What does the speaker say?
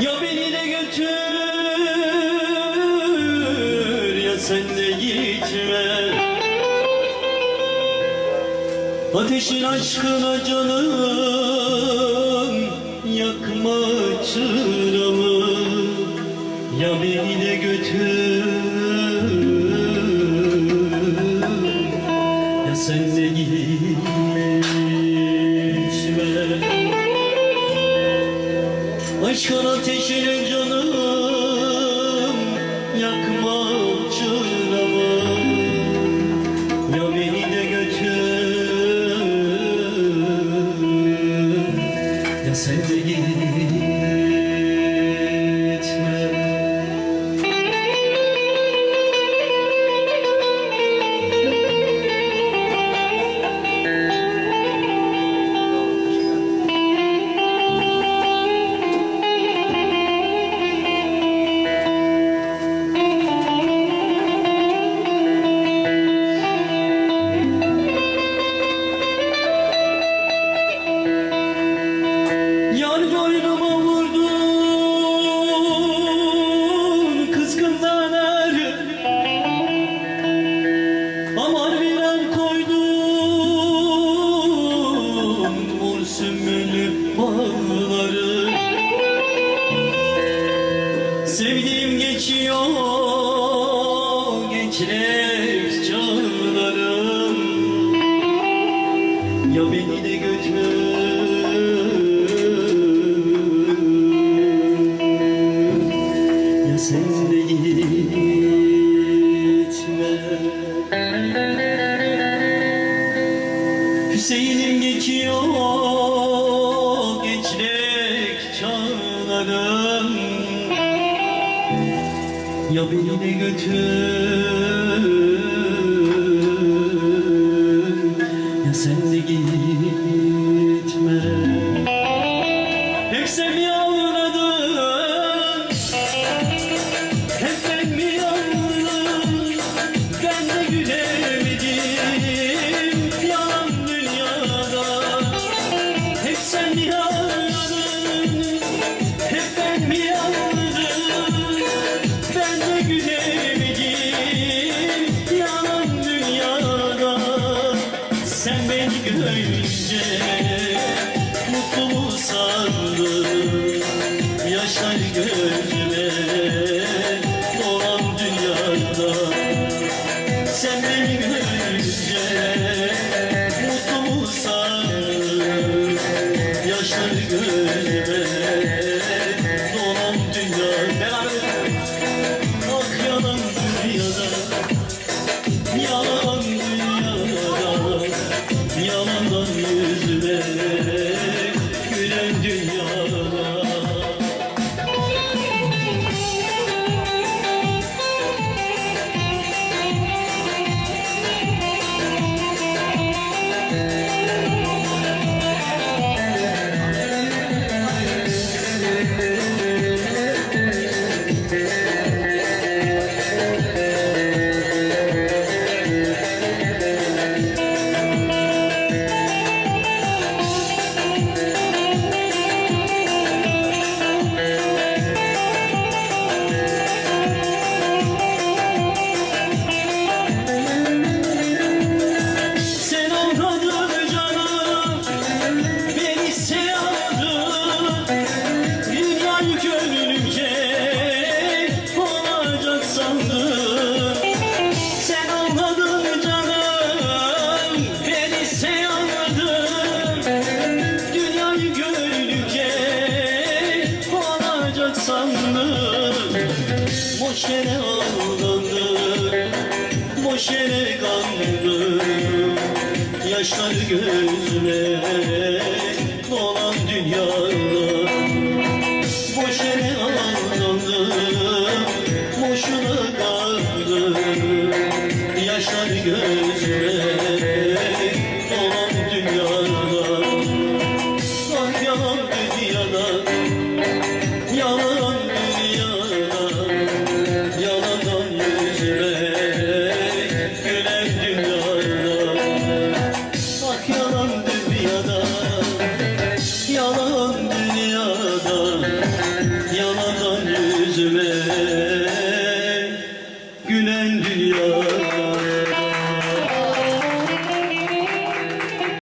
Ya beni de götür ya sen de gitme. Ateşin aşkına canım yakma çıramı Ya beni de götür ya sen de gitme Aşkın ateşine canım yakma çıramı Ya beni de götür. Ya sen de geçerek çağlarım Ya beni de götür Ya sen de gitme. Hüseyin'im geçiyor geçerek çağlarım Ya beni götür. Ya sen sandım Boş yere aldandım Boş yere kandım Yaşlar gözüme Dolan dünyada. Boş yere aldandım Boşuna kandım Yaşlar gözüme